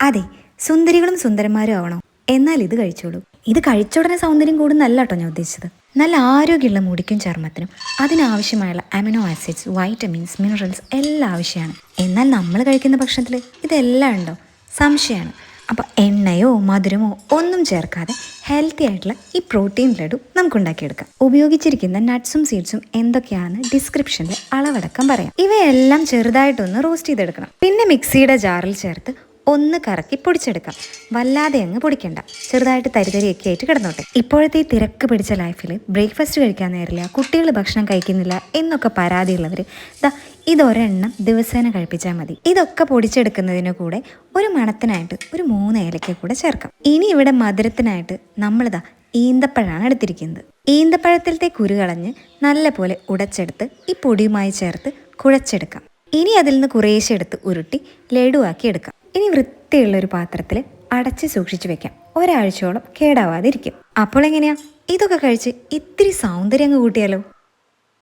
അതെ സുന്ദരികളും സുന്ദരന്മാരും ആവണം. എന്നാൽ ഇത് കഴിച്ചോളൂ. ഇത് കഴിച്ച ഉടനെ സൗന്ദര്യം കൂടുന്നല്ല കേട്ടോ ഞാൻ ഉദ്ദേശിച്ചത്. നല്ല ആരോഗ്യമുള്ള മുടിക്കും ചർമ്മത്തിനും അതിനാവശ്യമായുള്ള അമിനോ ആസിഡ്സ് വൈറ്റമിൻസ് മിനറൽസ് എല്ലാം ആവശ്യമാണ്. എന്നാൽ നമ്മൾ കഴിക്കുന്ന ഭക്ഷണത്തിൽ ഇതെല്ലാം ഉണ്ടോ? സംശയമാണ്. അപ്പോൾ എണ്ണയോ മധുരമോ ഒന്നും ചേർക്കാതെ ഹെൽത്തി ആയിട്ടുള്ള ഈ പ്രോട്ടീൻ ലഡു നമുക്ക് ഉണ്ടാക്കിയെടുക്കാം ഉപയോഗിച്ചിരിക്കുന്ന നട്ട്സും സീഡ്സും എന്തൊക്കെയാണെന്ന് ഡിസ്ക്രിപ്ഷനിൽ അളവടക്കം പറയാം. ഇവയെല്ലാം ചെറുതായിട്ടൊന്ന് റോസ്റ്റ് ചെയ്തെടുക്കണം. പിന്നെ മിക്സിയുടെ ജാറിൽ ചേർത്ത് ഒന്ന് കറക്കി പൊടിച്ചെടുക്കാം. വല്ലാതെ അങ്ങ് പൊടിക്കണ്ട. ചെറുതായിട്ട് തരിതരിയൊക്കെ ആയിട്ട് കിടന്നോട്ടെ. ഇപ്പോഴത്തെ തിരക്ക് പിടിച്ച ലൈഫിൽ ബ്രേക്ക്ഫാസ്റ്റ് കഴിക്കാൻ നേരില്ല കുട്ടികൾ ഭക്ഷണം കഴിക്കുന്നില്ല എന്നൊക്കെ പരാതിയുള്ളവർ ദാ ഇതൊരെണ്ണം ദിവസേന കഴിപ്പിച്ചാൽ മതി. ഇതൊക്കെ പൊടിച്ചെടുക്കുന്നതിന് കൂടെ ഒരു മണത്തിനായിട്ട് ഒരു മൂന്ന് ഏലക്ക കൂടെ ചേർക്കാം. ഇനി ഇവിടെ മധുരത്തിനായിട്ട് നമ്മളിതാ ഈന്തപ്പഴമാണ് എടുത്തിരിക്കുന്നത്. ഈന്തപ്പഴത്തിലത്തെ കുരു കളഞ്ഞ് നല്ലപോലെ ഉടച്ചെടുത്ത് ഈ പൊടിയുമായി ചേർത്ത് കുഴച്ചെടുക്കാം. ഇനി അതിൽ നിന്ന് കുറേശ്ശെ എടുത്ത് ഉരുട്ടി ലഡുവാക്കി എടുക്കാം. ഇനി വൃത്തിയുള്ള ഒരു പാത്രത്തിൽ അടച്ച് സൂക്ഷിച്ചു വെക്കാം. ഒരാഴ്ചയോളം കേടാവാതിരിക്കും. അപ്പോൾ എങ്ങനെയാ ഇതൊക്കെ കഴിച്ച് ഇത്തിരി സൗന്ദര്യം അങ്ങ് കൂട്ടിയാലോ?